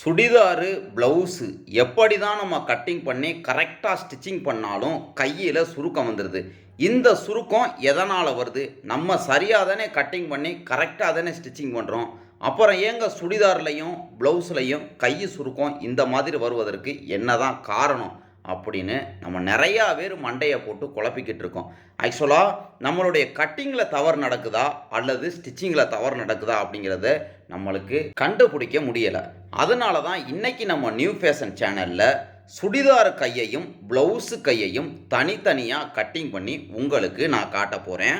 Churidar blouse எப்படி தான் நம்ம கட்டிங் பண்ணி கரெக்டாக ஸ்டிச்சிங் பண்ணாலும் கையில் சுருக்கம் வந்துடுது இந்த சுருக்கம் எதனால் வருது? நம்ம சரியாக தானே கட்டிங் பண்ணி கரெக்டாக தானே ஸ்டிச்சிங் பண்ணுறோம் அப்புறம் ஏங்க சுடிதார்லையும் ப்ளவுஸ்லையும் கை சுருக்கம் இந்த மாதிரி வருவதற்கு என்னதான் காரணம்? அப்படின்னு நம்ம நிறையா பேர் மண்டையை போட்டு குழப்பிக்கிட்டு இருக்கோம். ஆக்சுவலாக நம்மளுடைய கட்டிங்கில் தவறு நடக்குதா? அல்லது ஸ்டிச்சிங்கில் தவறு நடக்குதா? அப்படிங்கிறத நம்மளுக்கு கண்டுபிடிக்க முடியலை. அதனால தான் இன்றைக்கி நம்ம நியூ ஃபேஷன் சேனலில் சுடிதார் கையையும் ப்ளவுஸு கையையும் தனித்தனியாக கட்டிங் பண்ணி உங்களுக்கு நான் காட்ட போகிறேன்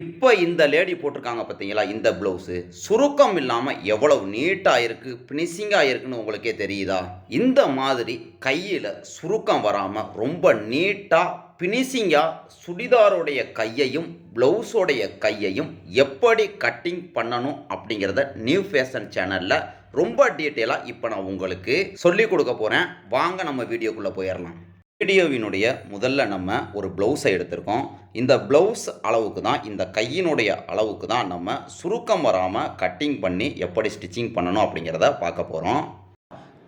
இப்போ இந்த லேடி போட்டிருக்காங்க பார்த்தீங்களா? இந்த ப்ளவுஸு சுருக்கம் இல்லாமல் எவ்வளவு நீட்டாக இருக்குது ஃபினிஷிங்காக இருக்குன்னு உங்களுக்கே தெரியுதா? இந்த மாதிரி கையில் சுருக்கம் வராமல் ரொம்ப நீட்டாக ஃபினிஷிங்காக சுடிதாரோடைய கையையும் ப்ளவுஸோடைய கையையும் எப்படி கட்டிங் பண்ணணும் அப்படிங்கிறத நியூ ஃபேஷன் சேனலில் ரொம்ப டீட்டெயிலாக இப்போ நான் உங்களுக்கு சொல்லிக் கொடுக்க போகிறேன் வாங்க நம்ம வீடியோக்குள்ளே போயிடலாம். வீடியோவினுடைய முதல்ல நம்ம ஒரு ப்ளவுஸை எடுத்திருக்கோம். இந்த ப்ளவுஸ் அளவுக்கு தான் இந்த கையினுடைய அளவுக்கு தான் நம்ம சுருக்கம் வராமல் கட்டிங் பண்ணி எப்படி ஸ்டிச்சிங் பண்ணணும் அப்படிங்கிறத பார்க்க போகிறோம்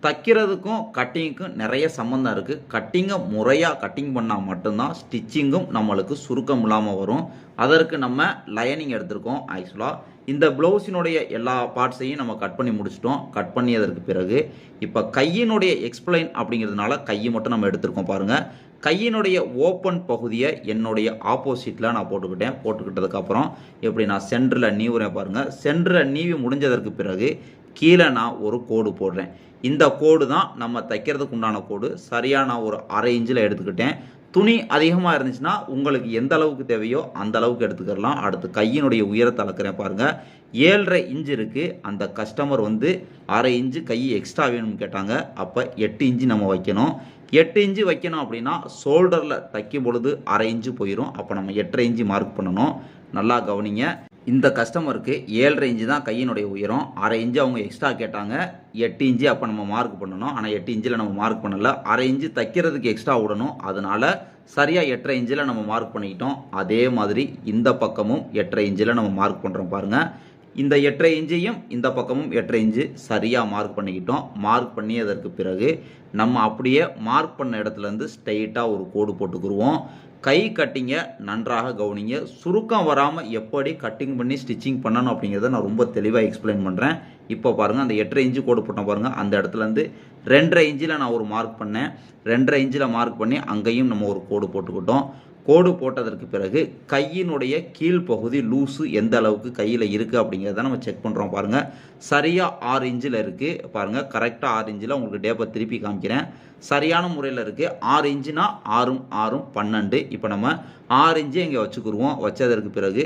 தைக்கிறதுக்கும் கட்டிங்க்கும் நிறைய சம்மந்தம் இருக்குது கட்டிங்கை முறையாக கட்டிங் பண்ணால் மட்டும்தான் ஸ்டிச்சிங்கும் நம்மளுக்கு சுருக்கம் இல்லாமல் வரும். அதற்கு நம்ம லயனிங் எடுத்திருக்கோம் ஆக்சுவலாக இந்த ப்ளவுஸினுடைய எல்லா பார்ட்ஸையும் நம்ம கட் பண்ணி முடிச்சிட்டோம். கட் பண்ணியதற்கு பிறகு இப்போ கையினுடைய எக்ஸ்பிளைன் அப்படிங்கிறதுனால கையை மட்டும் நம்ம எடுத்திருக்கோம் பாருங்கள் கையினுடைய ஓப்பன் பகுதியை என்னுடைய ஆப்போசிட்டில் நான் போட்டுக்கிட்டேன். போட்டுக்கிட்டதுக்கப்புறம் எப்படி நான் சென்டரில் நீவுறேன் பாருங்கள் சென்டரில் நீவி முடிஞ்சதற்கு பிறகு கீழே நான் ஒரு கோடு போடுறேன். இந்த கோடு தான் நம்ம தைக்கிறதுக்கு உண்டான கோடு. சரியாக நான் ஒரு அரை இன்ச்சில் எடுத்துக்கிட்டேன். துணி அதிகமாக இருந்துச்சுன்னா உங்களுக்கு எந்த அளவுக்கு தேவையோ அந்த அளவுக்கு எடுத்துக்கலாம். அடுத்து கையினுடைய உயரத்தை அளக்கிறேன் பாருங்கள் ஏழரை இன்ச்சு இருக்குது அந்த கஸ்டமர் வந்து அரை இன்ச்சு கை எக்ஸ்ட்ரா வேணும்னு கேட்டாங்க. அப்போ எட்டு இன்ச்சு நம்ம வைக்கணும். எட்டு இன்ச்சு வைக்கணும் அப்படின்னா ஷோல்டரில் தைக்கும் பொழுது அரை இன்ச்சு போயிடும் அப்போ நம்ம எட்டரை இன்ச்சு மார்க் பண்ணணும். நல்லா கவனிங்க. இந்த கஸ்டமருக்கு ஏழரை இன்ச்சு தான் கையினுடைய உயரம். அரை இன்ச்சு அவங்க எக்ஸ்ட்ரா கேட்டாங்க. எட்டு இன்ச்சு அப்போ நம்ம மார்க் பண்ணணும். ஆனால் எட்டு இன்ச்சில் நம்ம மார்க் பண்ணல. அரை இன்ச்சு தைக்கிறதுக்கு எக்ஸ்ட்ரா விடணும். அதனால் சரியாக எட்டரை இன்ச்சில் நம்ம மார்க் பண்ணிக்கிட்டோம். அதே மாதிரி இந்த பக்கமும் எட்டரை இன்ச்சில் நம்ம மார்க் பண்ணுறோம் பாருங்கள் இந்த எட்டரை இன்ச்சையும் இந்த பக்கமும் எட்டரை இன்ச்சு சரியாக மார்க் பண்ணிக்கிட்டோம். மார்க் பண்ணியதற்கு பிறகு நம்ம அப்படியே மார்க் பண்ண இடத்துலேருந்து ஸ்ட்ரைட்டாக ஒரு கோடு போட்டுக்குருவோம். கை கட்டிங்கை நன்றாக கவனிங்க. சுருக்கம் வராமல் எப்படி கட்டிங் பண்ணி ஸ்டிச்சிங் பண்ணணும் அப்படிங்கிறத நான் ரொம்ப தெளிவாக எக்ஸ்பிளைன் பண்ணுறேன் இப்போ பாருங்கள் அந்த எட்டரை இன்ச்சு கோடு போட்டோம் பாருங்கள் அந்த இடத்துலேருந்து ரெண்டரை இன்ச்சில் நான் ஒரு மார்க் பண்ணேன். ரெண்டரை இன்ச்சில் மார்க் பண்ணி அங்கேயும் நம்ம ஒரு கோடு போட்டுக்கிட்டோம். கோடு போட்டதற்கு பிறகு கையினுடைய கீழ்ப்பகுதி லூஸு எந்த அளவுக்கு கையில் இருக்குது அப்படிங்கிறத நம்ம செக் பண்ணுறோம் பாருங்கள் சரியாக ஆறு இன்ச்சில் இருக்குது பாருங்கள் கரெக்டாக ஆறு இன்ச்சில் உங்களுக்கு டேப்பை திருப்பி காமிக்கிறேன். சரியான முறையில் இருக்குது ஆறு இன்ச்சுனா ஆறும் ஆறும் பன்னெண்டு. இப்போ நம்ம ஆறு இன்ச்சு இங்கே வச்சுக்கிருவோம். வச்சதற்கு பிறகு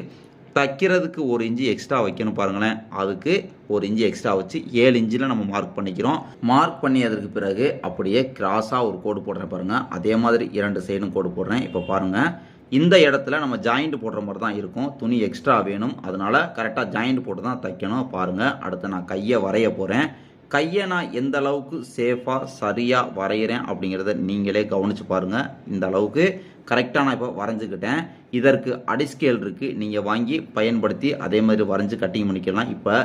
தைக்கிறதுக்கு ஒரு இன்ச்சு எக்ஸ்ட்ரா வைக்கணும் பாருங்களேன். அதுக்கு ஒரு இன்ச்சு எக்ஸ்ட்ரா வச்சு ஏழு இன்ச்சில் நம்ம மார்க் பண்ணிக்கிறோம். மார்க் பண்ணியதற்கு பிறகு அப்படியே கிராஸாக ஒரு கோடு போடுறேன் பாருங்கள் அதே மாதிரி இரண்டு சைடும் கோடு போடுறேன். இப்போ பாருங்கள் இந்த இடத்துல நம்ம ஜாயிண்ட் போடுற மாதிரி தான் இருக்கும். துணி எக்ஸ்ட்ரா வேணும். அதனால் கரெக்டாக ஜாயிண்ட் போட்டு தான் தைக்கணும். பாருங்கள் அடுத்து நான் கையை வரைய போகிறேன் கையை நான் எந்த அளவுக்கு சேஃபாக சரியாக வரைகிறேன் அப்படிங்கிறத நீங்களே கவனித்து பாருங்கள் இந்த அளவுக்கு கரெக்டாக நான் இப்போ வரைஞ்சிக்கிட்டேன். இதற்கு அடிஸ்கேல் இருக்குது நீங்கள் வாங்கி பயன்படுத்தி அதே மாதிரி வரைஞ்சி கட்டிங் பண்ணிக்கலாம். இப்போ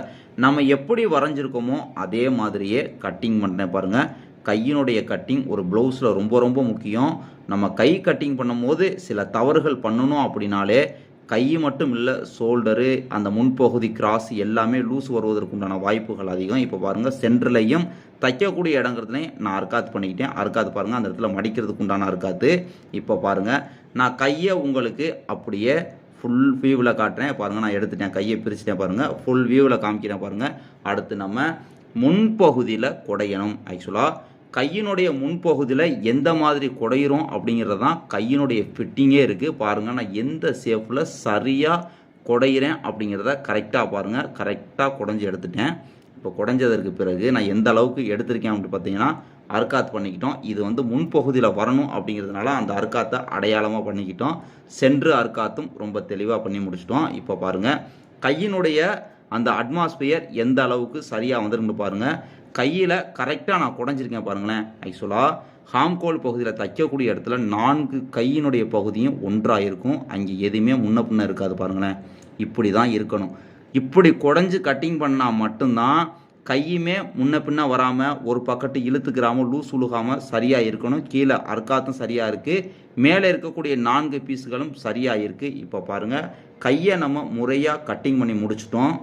நம்ம எப்படி வரைஞ்சிருக்கோமோ அதே மாதிரியே கட்டிங் பண்ணேன் பாருங்கள் கையினுடைய கட்டிங் ஒரு ப்ளவுஸில் ரொம்ப ரொம்ப முக்கியம். நம்ம கை கட்டிங் பண்ணும்போது சில தவறுகள் பண்ணணும் அப்படின்னாலே கை மட்டும் இல்லை ஷோல்டரு அந்த முன்பகுதி கிராஸ் எல்லாமே லூஸ் வருவதற்குண்டான வாய்ப்புகள் அதிகம். இப்போ பாருங்கள் சென்ட்ரலையும் தைக்கக்கூடிய இடங்கிறதுலையும் நான் அறுக்காத்து பண்ணிக்கிட்டேன். அர்க்காத்து பாருங்கள் அந்த இடத்துல மடிக்கிறதுக்கு உண்டான அர்க்காத்து இப்போ பாருங்கள் நான் கையை உங்களுக்கு அப்படியே ஃபுல் வியூவில் காட்டுறேன். பாருங்கள் நான் எடுத்துட்டேன் கையை பிரிச்சுட்டேன் பாருங்கள் ஃபுல் வியூவில் காமிக்கிறேன் பாருங்கள் அடுத்து நம்ம முன்பகுதியில் குடையணும். ஆக்சுவலாக கையினுடைய முன்பகுதியில் எந்த மாதிரி குடையிறோம் அப்படிங்கிறது தான் கையினுடைய ஃபிட்டிங்கே இருக்குது பாருங்கள் நான் எந்த ஷேப்பில் சரியாக குடையிறேன் அப்படிங்கிறத கரெக்டாக பாருங்கள் கரெக்டாக குடஞ்சி எடுத்துட்டேன். இப்போ குடஞ்சதற்கு பிறகு நான் எந்த அளவுக்கு எடுத்திருக்கேன் அப்படின்னு பார்த்தீங்கன்னா அர்க்காத் பண்ணிக்கிட்டோம். இது வந்து முன்பகுதியில் வரணும் அப்படிங்கிறதுனால அந்த அர்க்காத்தை அடையாளமாக பண்ணிக்கிட்டோம். சென்று அர்க்காத்தும் ரொம்ப தெளிவாக பண்ணி முடிச்சிட்டோம். இப்போ பாருங்கள் கையினுடைய அந்த அட்மாஸ்பியர் எந்த அளவுக்கு சரியாக வந்துருன்னு பாருங்கள் கையில் கரெக்டாக நான் குடஞ்சிருக்கேன் பாருங்களேன். ஆக்சுவலாக ஹாம்கோல் பகுதியில் தைக்கக்கூடிய இடத்துல நான்கு கையினுடைய பகுதியும் ஒன்றாக இருக்கும். அங்கே எதுவுமே முன்ன பின்ன இருக்காது பாருங்களேன். இப்படி தான் இருக்கணும். இப்படி குடஞ்சி கட்டிங் பண்ணால் மட்டும்தான் கையுமே முன்ன பின்ன வராமல் ஒரு பக்கத்து இழுத்துக்கிறாமல் லூஸ் உழுகாமல் சரியாக இருக்கணும். கீழே அறுக்காத்தும் சரியாக இருக்குது மேலே இருக்கக்கூடிய நான்கு பீஸுகளும் சரியாக இருக்குது இப்போ பாருங்கள் கையை நம்ம முறையாக கட்டிங் பண்ணி முடிச்சிட்டோம்.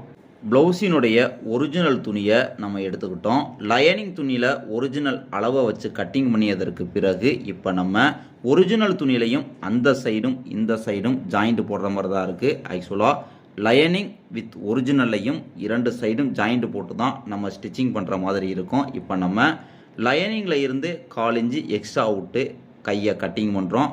ப்ளவுஸினுடைய ஒரிஜினல் துணியை நம்ம எடுத்துக்கிட்டோம். லயனிங் துணியில் ஒரிஜினல் அளவை வச்சு கட்டிங் பண்ணியதற்கு பிறகு இப்போ நம்ம ஒரிஜினல் துணியிலையும் அந்த சைடும் இந்த சைடும் ஜாயிண்ட் போடுற மாதிரி தான் இருக்குது ஆக்சுவலாக லயனிங் வித் ஒரிஜினல்லையும் இரண்டு சைடும் ஜாயிண்ட் போட்டு தான் நம்ம ஸ்டிச்சிங் பண்ணுற மாதிரி இருக்கும். இப்போ நம்ம லயனிங்கில் இருந்து கால் இன்ச்சு எக்ஸ்ட்ரா விட்டு கையை கட்டிங் பண்ணுறோம்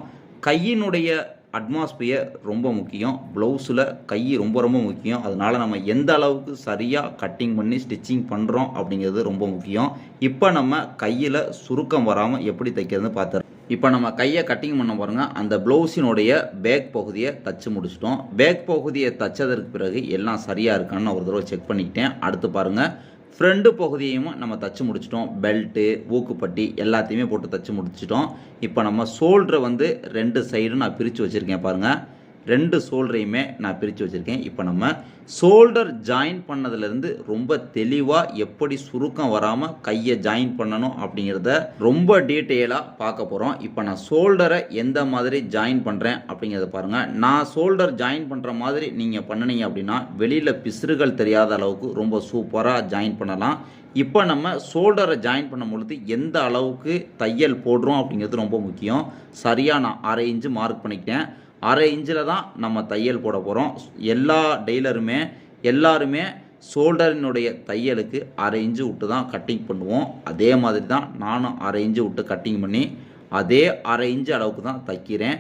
கையினுடைய அட்மாஸ்பியர் ரொம்ப முக்கியம். ப்ளவுஸில் கை ரொம்ப ரொம்ப முக்கியம். அதனால் நம்ம எந்த அளவுக்கு சரியாக கட்டிங் பண்ணி ஸ்டிச்சிங் பண்ணுறோம் அப்படிங்கிறது ரொம்ப முக்கியம். இப்போ நம்ம கையில் சுருக்கம் வராமல் எப்படி தைக்கிறதுன்னு பார்த்துறோம் இப்போ நம்ம கையை கட்டிங் பண்ண பாருங்கள் அந்த ப்ளவுஸினுடைய பேக் பகுதியை தச்சு முடிச்சிட்டோம். பேக் பகுதியை தச்சதற்கு பிறகு எல்லாம் சரியாக இருக்கான்னு ஒரு தடவை செக் பண்ணிக்கிட்டேன். அடுத்து பாருங்கள் ஃப்ரெண்டு பகுதியையும் நம்ம தச்சு முடிச்சிட்டோம். பெல்ட்டு ஊக்குப்பட்டி எல்லாத்தையுமே போட்டு தச்சு முடிச்சிட்டோம். இப்போ நம்ம ஷோல்டரை வந்து ரெண்டு சைடும் நான் பிரித்து வச்சுருக்கேன் பாருங்கள் ரெண்டு ஷோல்டரையுமே நான் பிரித்து வச்சுருக்கேன். இப்போ நம்ம ஷோல்டர் ஜாயின் பண்ணதுலேருந்து ரொம்ப தெளிவாக எப்படி சுருக்கம் வராமல் கையை ஜாயின் பண்ணணும் அப்படிங்கிறத ரொம்ப டீட்டெயிலாக பார்க்க போகிறோம் இப்போ நான் ஷோல்டரை எந்த மாதிரி ஜாயின் பண்ணுறேன் அப்படிங்கிறத பாருங்கள் நான் ஷோல்டர் ஜாயின் பண்ணுற மாதிரி நீங்கள் பண்ணினீங்க அப்படின்னா வெளியில் பிசுறுகள் தெரியாத அளவுக்கு ரொம்ப சூப்பராக ஜாயின் பண்ணலாம். இப்போ நம்ம ஷோல்டரை ஜாயின் பண்ணும் பொழுது எந்த அளவுக்கு தையல் போடுறோம் அப்படிங்கிறது ரொம்ப முக்கியம். சரியாக நான் அரை இன்ச்சு மார்க் பண்ணிக்கிட்டேன். அரை இன்ச்சில் தான் நம்ம தையல் போட போகிறோம் எல்லா டெய்லருமே எல்லாருமே ஷோல்டரினுடைய தையலுக்கு அரை இன்ச்சு விட்டு தான் கட்டிங் பண்ணுவோம். அதே மாதிரி தான் நானும் அரை இன்ச்சு விட்டு கட்டிங் பண்ணி அதே அரை இன்ச்சு அளவுக்கு தான் தைக்கிறேன்.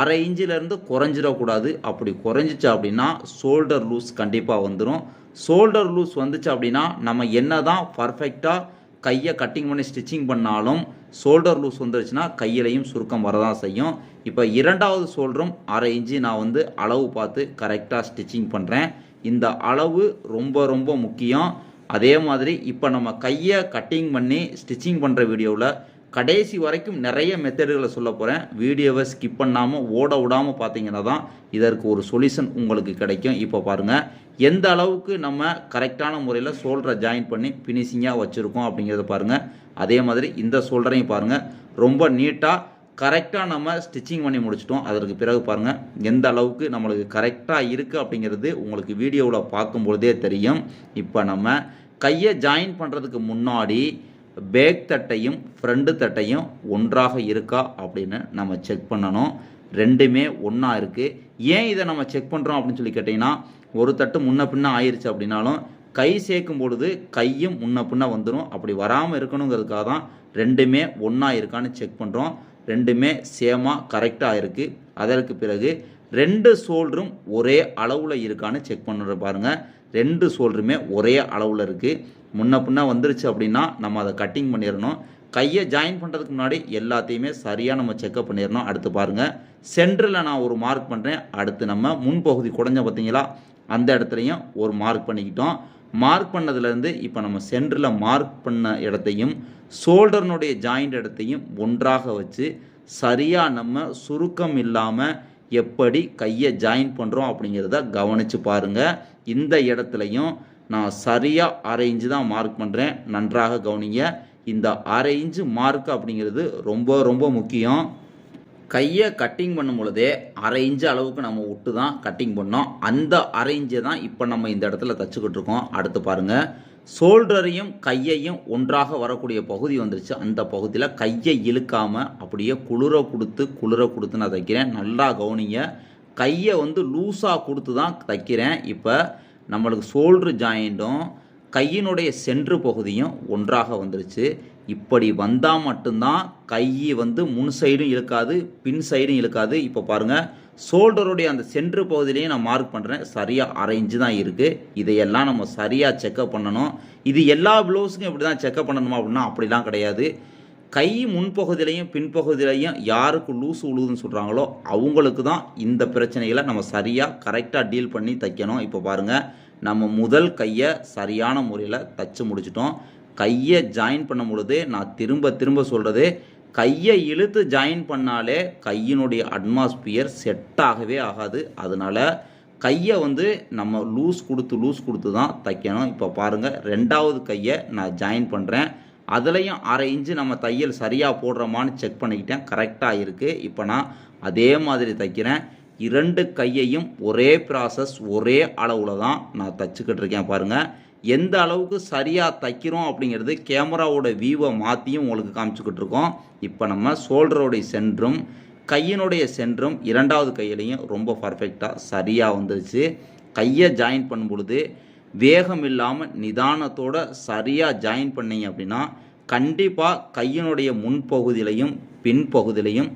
அரை இன்ச்சிலேருந்து குறைஞ்சிடக்கூடாது. அப்படி குறைஞ்சிச்சு அப்படின்னா ஷோல்டர் லூஸ் கண்டிப்பாக வந்துடும் ஷோல்டர் லூஸ் வந்துச்சு அப்படின்னா நம்ம என்ன தான் பர்ஃபெக்டாக கையை கட்டிங் பண்ணி ஸ்டிச்சிங் பண்ணாலும் ஷோல்டர் லூஸ் வந்துருச்சுன்னா கையிலையும் சுருக்கம் வரதான் செய்யும். இப்போ இரண்டாவது ஷோல்டரும் அரை இன்ச்சு நான் வந்து அளவு பார்த்து கரெக்டாக ஸ்டிச்சிங் பண்ணுறேன் இந்த அளவு ரொம்ப ரொம்ப முக்கியம். அதே மாதிரி இப்போ நம்ம கையை கட்டிங் பண்ணி ஸ்டிச்சிங் பண்ணுற வீடியோவில் கடைசி வரைக்கும் நிறைய மெத்தடுகளை சொல்ல போகிறேன் வீடியோவை ஸ்கிப் பண்ணாமல் ஓட விடாமல் பார்த்தீங்கன்னா தான் இதற்கு ஒரு சொல்யூஷன் உங்களுக்கு கிடைக்கும். இப்போ பாருங்கள் எந்த அளவுக்கு நம்ம கரெக்டான முறையில் சோல்டரை ஜாயின் பண்ணி ஃபினிஷிங்காக வச்சுருக்கோம் அப்படிங்கிறத பாருங்கள் அதே மாதிரி இந்த சோல்டரையும் பாருங்கள் ரொம்ப நீட்டாக கரெக்டாக நம்ம ஸ்டிச்சிங் பண்ணி முடிச்சிட்டோம். அதற்கு பிறகு பாருங்கள் எந்த அளவுக்கு நம்மளுக்கு கரெக்டாக இருக்குது அப்படிங்கிறது உங்களுக்கு வீடியோவில் பார்க்கும்பொழுதே தெரியும். இப்போ நம்ம கையை ஜாயின் பண்ணுறதுக்கு முன்னாடி பேக் தட்டையும் ஃப்ரண்ட் தட்டையும் ஒன்றாக இருக்கா அப்படின்னு நம்ம செக் பண்ணணும். ரெண்டுமே ஒன்றா இருக்குது ஏன் இதை நம்ம செக் பண்ணுறோம் அப்படின்னு சொல்லி கேட்டிங்கன்னா ஒரு தட்டு முன்ன பின்ன ஆயிடுச்சு அப்படின்னாலும் கை சேர்க்கும் பொழுது கையும் முன்ன பின்ன வந்துடும் அப்படி வராமல் இருக்கணுங்கிறதுக்காக தான் ரெண்டுமே ஒன்றா இருக்கான்னு செக் பண்ணுறோம் ரெண்டுமே சேமாக கரெக்டாக இருக்குது அதற்கு பிறகு ரெண்டு சோல்டரும் ஒரே அளவில் இருக்கான்னு செக் பண்ணுற பாருங்கள் ரெண்டு சோல்டருமே ஒரே அளவில் இருக்குது முன்ன பின்ன வந்துருச்சு அப்படின்னா நம்ம அதை கட்டிங் பண்ணிடணும் கையை ஜாயின் பண்ணுறதுக்கு முன்னாடி எல்லாத்தையுமே சரியாக நம்ம செக்கப் பண்ணிடணும் அடுத்து பாருங்கள் சென்டரில் நான் ஒரு மார்க் பண்ணுறேன் அடுத்து நம்ம முன்பகுதி குடஞ்ச பார்த்தீங்களா? அந்த இடத்துலையும் ஒரு மார்க் பண்ணிக்கிட்டோம். மார்க் பண்ணதுலேருந்து இப்போ நம்ம சென்டரில் மார்க் பண்ண இடத்தையும் ஷோல்டர்னுடைய ஜாயிண்ட் இடத்தையும் ஒன்றாக வச்சு சரியாக நம்ம சுருக்கம் இல்லாமல் எப்படி கையை ஜாயின் பண்ணுறோம் அப்படிங்கிறத கவனித்து பாருங்கள் இந்த இடத்துலையும் நான் சரியாக அரை இஞ்சு தான் மார்க் பண்ணுறேன் நன்றாக கவனிங்க. இந்த அரை இஞ்சு மார்க் அப்படிங்கிறது ரொம்ப ரொம்ப முக்கியம். கையை கட்டிங் பண்ணும் பொழுதே அரை இன்ச்சு அளவுக்கு நம்ம விட்டு தான் கட்டிங் பண்ணோம். அந்த அரை இன்ச்சை தான் இப்போ நம்ம இந்த இடத்துல தச்சுக்கிட்டு இருக்கோம். அடுத்து பாருங்கள் ஷோல்டரையும் கையையும் ஒன்றாக வரக்கூடிய பகுதி வந்துருச்சு. அந்த பகுதியில் கையை இழுக்காமல் அப்படியே குளிர கொடுத்து குளிர கொடுத்து நான் தைக்கிறேன். நல்லா கவனிங்க. கையை வந்து லூஸாக கொடுத்து தான் தைக்கிறேன். இப்போ நம்மளுக்கு ஷோல்ட்ரு ஜாயிண்ட்டும் கையினுடைய சென்று பகுதியும் ஒன்றாக வந்துருச்சு. இப்படி வந்தால் மட்டும்தான் கை வந்து முன் சைடும் இழுக்காது பின் சைடும் இழுக்காது. இப்போ பாருங்கள் ஷோல்டருடைய அந்த சென்று பகுதியிலையும் நான் மார்க் பண்ணுறேன் சரியாக அரேஞ்சு தான் இருக்குது இதையெல்லாம் நம்ம சரியாக செக்கப் பண்ணணும். இது எல்லா ப்ளவுஸுக்கும் இப்படி தான் செக்கப் பண்ணணுமா அப்படின்னா அப்படிலாம் கிடையாது. கை முன்பகுதியிலையும் பின்பகுதியிலையும் யாருக்கு லூஸ் உழுதுன்னு சொல்கிறாங்களோ அவங்களுக்கு தான் இந்த பிரச்சனைகளை நம்ம சரியாக கரெக்டாக டீல் பண்ணி தைக்கணும். இப்போ பாருங்கள் நம்ம முதல் கையை சரியான முறையில் தச்சு முடிச்சிட்டோம். கையை ஜாயின் பண்ணும் பொழுது நான் திரும்ப திரும்ப சொல்கிறது கையை இழுத்து ஜாயின் பண்ணாலே கையினுடைய அட்மாஸ்பியர் செட் ஆகவே ஆகாது. அதனால் கையை வந்து நம்ம லூஸ் கொடுத்து லூஸ் கொடுத்து தான் தைக்கணும். இப்போ பாருங்கள் ரெண்டாவது கையை நான் ஜாயின் பண்ணுறேன் அதுலேயும் அரை இன்ச்சு நம்ம தையல் சரியாக போடுறோமான்னு செக் பண்ணிக்கிட்டேன். கரெக்டாக இருக்குது இப்போ நான் அதே மாதிரி தைக்கிறேன். இரண்டு கையையும் ஒரே ப்ராசஸ் ஒரே அளவில் தான் நான் தைச்சிக்கிட்டு இருக்கேன் பாருங்கள் எந்த அளவுக்கு சரியாக தைக்கிறோம் அப்படிங்கிறது கேமராவோட வியூவை மாற்றியும் உங்களுக்கு காமிச்சிக்கிட்டு இருக்கோம். இப்போ நம்ம ஷோல்டரோடைய சென்றும் கையினுடைய சென்றும் இரண்டாவது கையிலையும் ரொம்ப பர்ஃபெக்டாக சரியாக வந்துருச்சு. கையை ஜாயின் பண்ணும் பொழுது வேகம் இல்லாமல் நிதானத்தோட சரியாக ஜாயின் பண்ணீங்க அப்படின்னா கண்டிப்பாக கையினுடைய முன்பகுதியிலையும் பின்பகுதியிலையும்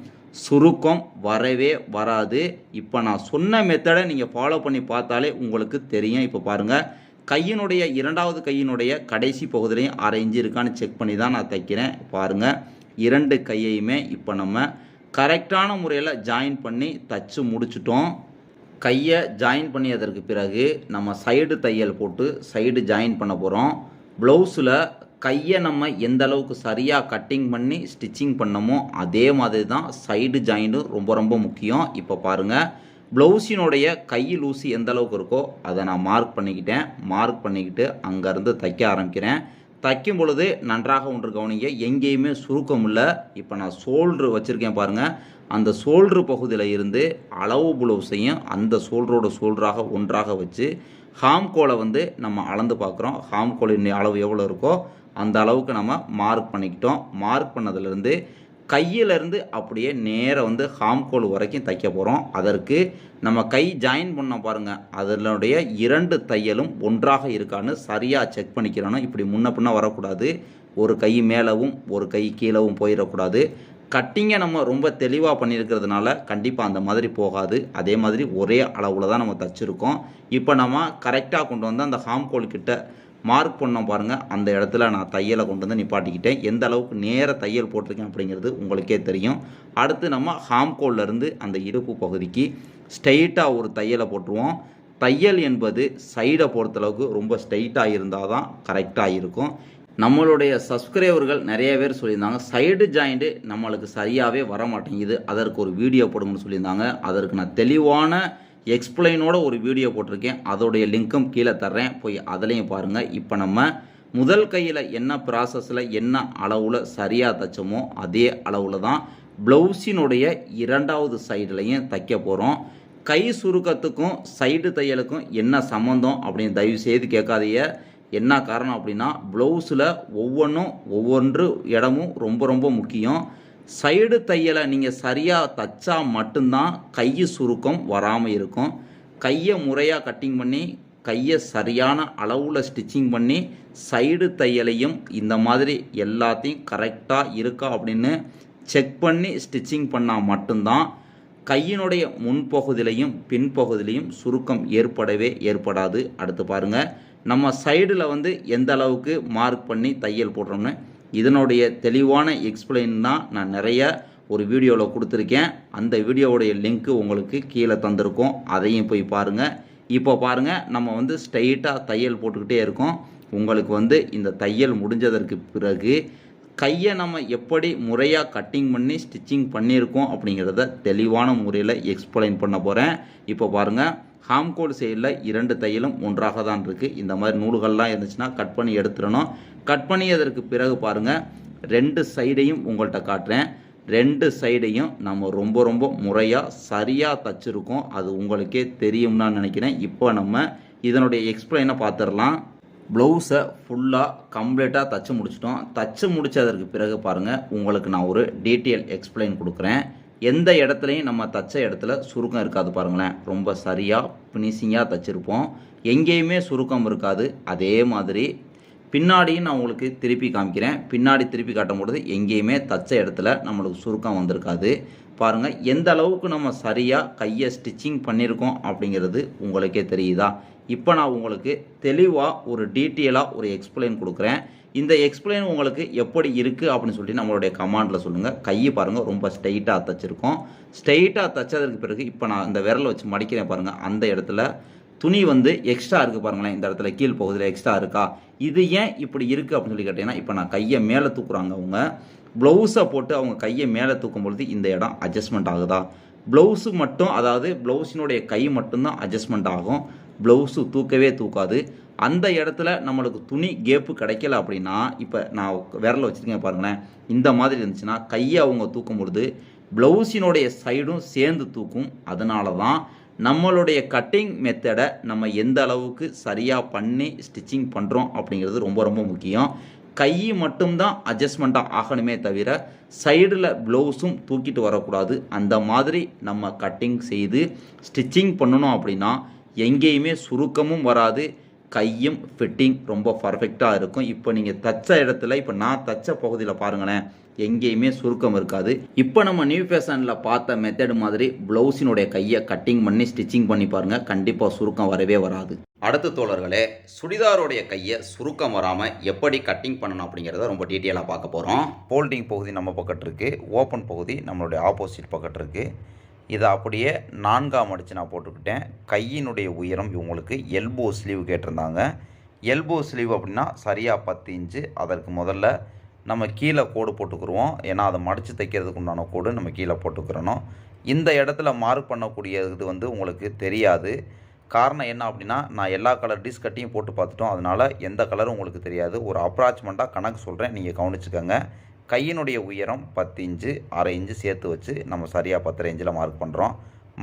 சுருக்கம் வரவே வராது. இப்போ நான் சொன்ன மெத்தடை நீங்கள் ஃபாலோ பண்ணி பார்த்தாலே உங்களுக்கு தெரியும். இப்போ பாருங்கள் கையினுடைய இரண்டாவது கையினுடைய கடைசி பகுதியிலையும் அரை இருக்கான்னு செக் பண்ணி தான் நான் தைக்கிறேன். பாருங்கள் இரண்டு கையையுமே இப்போ நம்ம கரெக்டான முறையில் ஜாயின் பண்ணி தச்சு முடிச்சிட்டோம். கையை ஜாயின் பண்ணியதற்கு பிறகு நம்ம சைடு தையல் போட்டு சைடு ஜாயின் பண்ண போகிறோம் ப்ளவுஸில் கையை நம்ம எந்த அளவுக்கு சரியாக கட்டிங் பண்ணி ஸ்டிச்சிங் பண்ணமோ அதே மாதிரி தான் சைடு ஜாயிண்ட்டும் ரொம்ப ரொம்ப முக்கியம். இப்போ பாருங்கள் ப்ளவுஸினுடைய கை லூசி எந்த அளவுக்கு இருக்கோ அதை நான் மார்க் பண்ணிக்கிட்டேன். மார்க் பண்ணிக்கிட்டு அங்கேருந்து தைக்க ஆரம்பிக்கிறேன். தைக்கும் பொழுது நன்றாக ஒன்று கவனிங்க எங்கேயுமே சுருக்கம் இல்லை இப்போ நான் சோல்ட்ரு வச்சுருக்கேன் பாருங்கள் அந்த ஷோல்ட்ரு பகுதியில் இருந்து அளவு ப்ளவுஸையும் அந்த சோல்டரோட சோல்டராக ஒன்றாக வச்சு ஹாம்கோலை வந்து நம்ம அளந்து பார்க்குறோம். ஹாம்கோலின் அளவு எவ்வளோ இருக்கோ அந்த அளவுக்கு நம்ம மார்க் பண்ணிக்கிட்டோம். மார்க் பண்ணதுலேருந்து கையிலேருந்து அப்படியே நேராக வந்து ஹாம்கோல் வரைக்கும் தைக்க போகிறோம் அதற்கு நம்ம கை ஜாயின் பண்ண பாருங்கள் அதனுடைய இரண்டு தையலும் ஒன்றாக இருக்கான்னு சரியாக செக் பண்ணிக்கிறணும். இப்படி முன்ன பின்ன வரக்கூடாது. ஒரு கை மேலவும் ஒரு கை கீழவும் போயிடக்கூடாது. கட்டிங்கை நம்ம ரொம்ப தெளிவாக பண்ணியிருக்கிறதுனால கண்டிப்பாக அந்த மாதிரி போகாது. அதே மாதிரி ஒரே அளவில் தான் நம்ம தச்சுருக்கோம். இப்போ நம்ம கரெக்டாக கொண்டு வந்து அந்த ஹாம்கோல் கிட்ட மார்க் பண்ணோம் பாருங்கள் அந்த இடத்துல நான் தையலை கொண்டு வந்து நிப்பாட்டிக்கிட்டேன். எந்த அளவுக்கு நேர தையல் போட்டிருக்கேன் அப்படிங்கிறது உங்களுக்கே தெரியும். அடுத்து நம்ம ஹாம்கோல்லேருந்து அந்த இடுப்பு பகுதிக்கு ஸ்ட்ரைட்டாக ஒரு தையலை போட்டுருவோம். தையல் என்பது சைடை பொறுத்தளவுக்கு ரொம்ப ஸ்ட்ரைட்டாக இருந்தால் தான் கரெக்டாக இருக்கும். நம்மளுடைய சப்ஸ்கிரைபர்கள் நிறைய பேர் சொல்லியிருந்தாங்க சைடு ஜாயிண்ட்டு நம்மளுக்கு சரியாகவே வர மாட்டேங்குது அதற்கு ஒரு வீடியோ போடுங்கன்னு சொல்லியிருந்தாங்க. அதற்கு நான் தெளிவான எக்ஸ்பிளைனோட ஒரு வீடியோ போட்டிருக்கேன். அதோடைய லிங்க்கும் கீழே தர்றேன். போய் அதுலேயும் பாருங்கள் இப்போ நம்ம முதல் கையில் என்ன ப்ராசஸில் என்ன அளவில் சரியாக தைச்சோமோ அதே அளவில் தான் ப்ளவுஸினுடைய இரண்டாவது சைடுலையும் தைக்க போகிறோம் கை சுருக்கத்துக்கும் சைடு தையலுக்கும் என்ன சம்மந்தம் அப்படின்னு தயவு செய்து கேட்காதீங்க. என்ன காரணம் அப்படின்னா ப்ளவுஸில் ஒவ்வொன்றும் ஒவ்வொன்று இடமும் ரொம்ப ரொம்ப முக்கியம். சைடு தையலை நீங்கள் சரியாக தைச்சா மட்டும்தான் கை சுருக்கம் வராமல் இருக்கும். கையை முறையாக கட்டிங் பண்ணி கையை சரியான அளவில் ஸ்டிச்சிங் பண்ணி சைடு தையலையும் இந்த மாதிரி எல்லாத்தையும் கரெக்டாக இருக்கா அப்படின்னு செக் பண்ணி ஸ்டிச்சிங் பண்ணால் மட்டும்தான் கையினுடைய முன்பகுதியிலையும் பின்பகுதியிலையும் சுருக்கம் ஏற்படவே ஏற்படாது. அடுத்து பாருங்கள் நம்ம சைடில் வந்து எந்த அளவுக்கு மார்க் பண்ணி தையல் போடுறோம்னு இதனுடைய தெளிவான எக்ஸ்பிளைன் தான் நான் நிறைய ஒரு வீடியோவில் கொடுத்துருக்கேன். அந்த வீடியோவுடைய லிங்க்கு உங்களுக்கு கீழே தந்திருக்கோம். அதையும் போய் பாருங்கள் இப்போ பாருங்கள் நம்ம வந்து ஸ்ட்ரைட்டாக தையல் போட்டுக்கிட்டே இருக்கோம். உங்களுக்கு வந்து இந்த தையல் முடிஞ்சதற்கு பிறகு கையை நம்ம எப்படி முறையாக கட்டிங் பண்ணி ஸ்டிச்சிங் பண்ணியிருக்கோம் அப்படிங்கிறத தெளிவான முறையில் எக்ஸ்பிளைன் பண்ண போகிறேன் இப்போ பாருங்கள் ஹாம்கோல் சைடில் இரண்டு தையலும் ஒன்றாக தான் இருக்குது இந்த மாதிரி நூல்கள்லாம் இருந்துச்சுன்னா கட் பண்ணி எடுத்துடணும். கட் பண்ணியதற்கு பிறகு பாருங்கள் ரெண்டு சைடையும் உங்கள்கிட்ட காட்டுறேன். ரெண்டு சைடையும் நம்ம ரொம்ப ரொம்ப முறையாக சரியாக தச்சுருக்கோம். அது உங்களுக்கே தெரியும்னு நினைக்கிறேன். இப்போ நம்ம இதனுடைய எக்ஸ்பிளைனை பார்த்துடலாம் ப்ளவுஸை ஃபுல்லாக கம்ப்ளீட்டாக தச்சு முடிச்சிட்டோம். தச்சு முடித்ததற்கு பிறகு பாருங்கள் உங்களுக்கு நான் ஒரு டீட்டெயில் எக்ஸ்பிளைன் கொடுக்குறேன். எந்த இடத்துலையும் நம்ம தச்ச இடத்துல சுருக்கம் இருக்காது பாருங்களேன். ரொம்ப சரியாக ஃபினிஷிங்காக தச்சிருப்போம். எங்கேயுமே சுருக்கம் இருக்காது. அதே மாதிரி பின்னாடியும் நான் உங்களுக்கு திருப்பி காமிக்கிறேன். பின்னாடி திருப்பி காட்டும் பொழுது எங்கேயுமே தச்ச இடத்துல நம்மளுக்கு சுருக்கம் வந்திருக்காது. பாருங்கள் எந்த அளவுக்கு நம்ம சரியாக கையை ஸ்டிச்சிங் பண்ணியிருக்கோம் அப்படிங்கிறது உங்களுக்கே தெரியுதா? இப்போ நான் உங்களுக்கு தெளிவாக ஒரு டீட்டெயிலாக ஒரு எக்ஸ்பிளைன் கொடுக்குறேன். இந்த எக்ஸ்பிளைன் உங்களுக்கு எப்படி இருக்குது அப்படின்னு சொல்லிட்டு நம்மளுடைய கமாண்டில் சொல்லுங்கள் கையை பாருங்கள் ரொம்ப ஸ்ட்ரைட்டாக தச்சிருக்கோம். ஸ்ட்ரைட்டாக தச்சதற்கு பிறகு இப்போ நான் இந்த விரலை வச்சு மடிக்கிறேன் பாருங்கள் அந்த இடத்துல துணி வந்து எக்ஸ்ட்ரா இருக்குது பாருங்களேன். இந்த இடத்துல கீழ் பகுதியில் எக்ஸ்ட்ரா இருக்கா? இது ஏன் இப்படி இருக்குது அப்படின்னு சொல்லி கேட்டிங்கன்னா இப்போ நான் கையை மேலே தூக்குறாங்க அவங்க. ப்ளவுஸை போட்டு அவங்க கையை மேலே தூக்கும் பொழுது இந்த இடம் அட்ஜஸ்ட்மெண்ட் ஆகுதா? ப்ளவுஸு மட்டும் அதாவது ப்ளவுஸினுடைய கை மட்டும்தான் அட்ஜஸ்ட்மெண்ட் ஆகும். ப்ளவுஸு தூக்கவே தூக்காது. அந்த இடத்துல நம்மளுக்கு துணி கேப்பு கிடைக்கல அப்படின்னா இப்போ நான் விரலை வச்சுருக்கேன் பாருங்களேன். இந்த மாதிரி இருந்துச்சுன்னா கையை அவங்க தூக்கும் பொழுது ப்ளவுஸினுடைய சைடும் சேர்ந்து தூக்கும். அதனால தான் நம்மளுடைய கட்டிங் மெத்தடை நம்ம எந்த அளவுக்கு சரியாக பண்ணி ஸ்டிச்சிங் பண்ணுறோம் அப்படிங்கிறது ரொம்ப ரொம்ப முக்கியம். கை மட்டும்தான் அட்ஜஸ்ட்மெண்ட்டாக ஆகணுமே தவிர சைடில் ப்ளவுஸும் தூக்கிட்டு வரக்கூடாது. அந்த மாதிரி நம்ம கட்டிங் செய்து ஸ்டிச்சிங் பண்ணணும் அப்படின்னா எங்கேயுமே சுருக்கமும் வராது. கையும் ஃபிட்டிங் ரொம்ப பர்ஃபெக்டாக இருக்கும். இப்போ நீங்கள் தச்ச இடத்துல இப்போ நான் தச்ச பகுதியில் பாருங்களேன் எங்கேயுமே சுருக்கம் இருக்காது. இப்போ நம்ம நியூ ஃபேஷனில் பார்த்த மெத்தடு மாதிரி ப்ளவுஸினுடைய கையை கட்டிங் பண்ணி ஸ்டிச்சிங் பண்ணி பாருங்கள் கண்டிப்பாக சுருக்கம் வரவே வராது. அடுத்த தோழர்களே சுடிதாருடைய கையை சுருக்கம் வராமல் எப்படி கட்டிங் பண்ணணும் அப்படிங்கிறத ரொம்ப டீட்டெயிலாக பார்க்க போகிறோம் ஃபோல்டிங் பகுதி நம்ம பக்கத்து இருக்குது ஓப்பன் பகுதி நம்மளுடைய ஆப்போசிட் பக்கத்து இருக்குது இதை அப்படியே நான்காம் அடித்து நான் போட்டுக்கிட்டேன். கையினுடைய உயரம் இவங்களுக்கு எல்போ ஸ்லீவ் கேட்டிருந்தாங்க. எல்போ ஸ்லீவ் அப்படின்னா சரியாக பத்து இன்ச்சு. அதற்கு முதல்ல நம்ம கீழே கோடு போட்டுக்குருவோம். ஏன்னா அதை மடித்து தைக்கிறதுக்கு உண்டான கோடு நம்ம கீழே போட்டுக்கிறணும் இந்த இடத்துல மார்க் பண்ணக்கூடிய இது வந்து உங்களுக்கு தெரியாது. காரணம் என்ன அப்படின்னா நான் எல்லா கலர் டிஸ்கட்டையும் போட்டு பார்த்துட்டோம். அதனால் எந்த கலரும் உங்களுக்கு தெரியாது. ஒரு அப்ராச்மெண்ட்டாக கணக்கு சொல்கிறேன் நீங்கள் கவனிச்சுக்கோங்க. கையினுடைய உயரம் பத்து இன்ச்சு அரை இன்ச்சு சேர்த்து வச்சு நம்ம சரியாக பத்தரை இன்ச்சில் மார்க் பண்ணுறோம்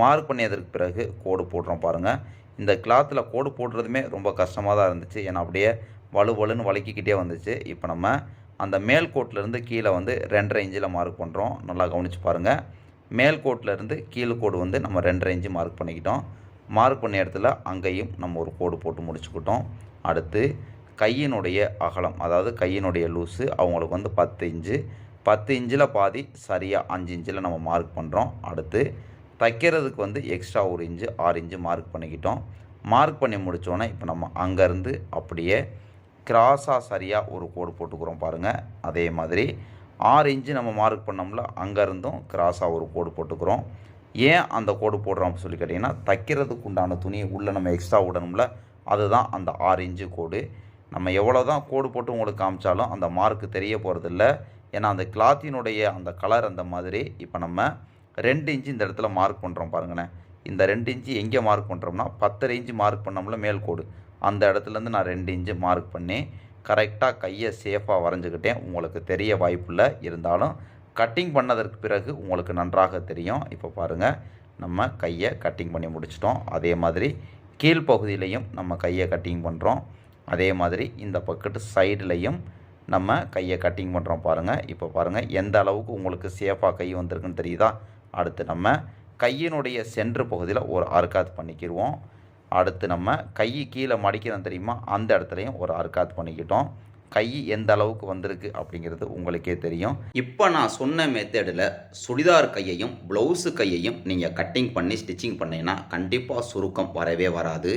மார்க் பண்ணியதற்கு பிறகு கோடு போடுறோம் பாருங்கள் இந்த கிளாத்தில் கோடு போடுறதுமே ரொம்ப கஷ்டமாக தான் இருந்துச்சு. ஏன்னா அப்படியே வலு வலுன்னு வலிக்கிக்கிட்டே வந்துச்சு. இப்போ நம்ம அந்த மேல்கோட்டிலேருந்து கீழே வந்து ரெண்டரை இன்ச்சில் மார்க் பண்ணுறோம் நல்லா கவனித்து பாருங்கள் மேல் கோட்டிலேருந்து கீழ் கோடு வந்து நம்ம ரெண்டரை இன்ச்சு மார்க் பண்ணிக்கிட்டோம். மார்க் பண்ண இடத்துல அங்கேயும் நம்ம ஒரு கோடு போட்டு முடிச்சுக்கிட்டோம். அடுத்து கையினுடைய அகலம் அதாவது கையினுடைய லூஸு அவங்களுக்கு வந்து பத்து இன்ச்சு. பத்து இன்ச்சில் பாதி சரியாக அஞ்சு இன்ச்சில் நம்ம மார்க் பண்ணுறோம் அடுத்து தைக்கிறதுக்கு வந்து எக்ஸ்ட்ரா ஒரு இன்ச்சு ஆறு இன்ச்சு மார்க் பண்ணிக்கிட்டோம். மார்க் பண்ணி முடித்தோன்னே இப்போ நம்ம அங்கேருந்து அப்படியே கிராஸாக சரியாக ஒரு கோடு போட்டுக்கிறோம் பாருங்கள் அதே மாதிரி ஆறு இன்ச்சு நம்ம மார்க் பண்ணோம்ல அங்கேருந்தும் கிராஸாக ஒரு கோடு போட்டுக்கிறோம். ஏன் அந்த கோடு போடுறோம் அப்படின்னு சொல்லி கேட்டிங்கன்னா தைக்கிறதுக்கு உண்டான துணியை உள்ளே நம்ம எக்ஸ்ட்ரா விடணும்ல அதுதான் அந்த ஆறு இன்ச்சு கோடு. நம்ம எவ்வளோ தான் கோடு போட்டு உங்களுக்கு காமிச்சாலும் அந்த மார்க்கு தெரிய போகிறதில்ல ஏன்னா அந்த கிளாத்தினுடைய அந்த கலர் அந்த மாதிரி இப்போ நம்ம ரெண்டு இன்ச்சு இந்த இடத்துல மார்க் பண்ணுறோம் பாருங்களேன். இந்த ரெண்டு இன்ச்சு எங்கே மார்க் பண்ணுறோம்னா பத்தரை இன்ச்சு மார்க் பண்ணோம்ல மேல் கோடு. அந்த இடத்துலேருந்து நான் ரெண்டு இன்ச்சு மார்க் பண்ணி கரெக்டாக கையை சேஃபாக வரைஞ்சிக்கிட்டேன். உங்களுக்கு தெரிய வாய்ப்பில்லை இருந்தாலும் கட்டிங் பண்ணதற்கு பிறகு உங்களுக்கு நன்றாக தெரியும். இப்போ பாருங்கள் நம்ம கையை கட்டிங் பண்ணி முடிச்சிட்டோம். அதே மாதிரி கீழ்ப்பகுதியிலையும் நம்ம கையை கட்டிங் பண்ணுறோம் அதே மாதிரி இந்த பக்கெட்டு சைடுலையும் நம்ம கையை கட்டிங் பண்ணுறோம் பாருங்கள் இப்போ பாருங்கள் எந்த அளவுக்கு உங்களுக்கு சேஃபாக கை வந்திருக்குன்னு தெரியுதா? அடுத்து நம்ம கையினுடைய சென்ட்ரு பகுதியில் ஒரு அர்க்காத் பண்ணிக்கிடுவோம் அடுத்து நம்ம கை கீழே மடிக்கிறோம் தெரியுமா? அந்த இடத்துலையும் ஒரு அர்க்காத் பண்ணிக்கிட்டோம். கை எந்த அளவுக்கு வந்திருக்கு அப்படிங்கிறது உங்களுக்கே தெரியும். இப்போ நான் சொன்ன மெத்தடில் சுடிதார் கையையும் ப்ளவுஸு கையையும் நீங்கள் கட்டிங் பண்ணி ஸ்டிச்சிங் பண்ணீங்கன்னா கண்டிப்பாக சுருக்கம் வரவே வராது.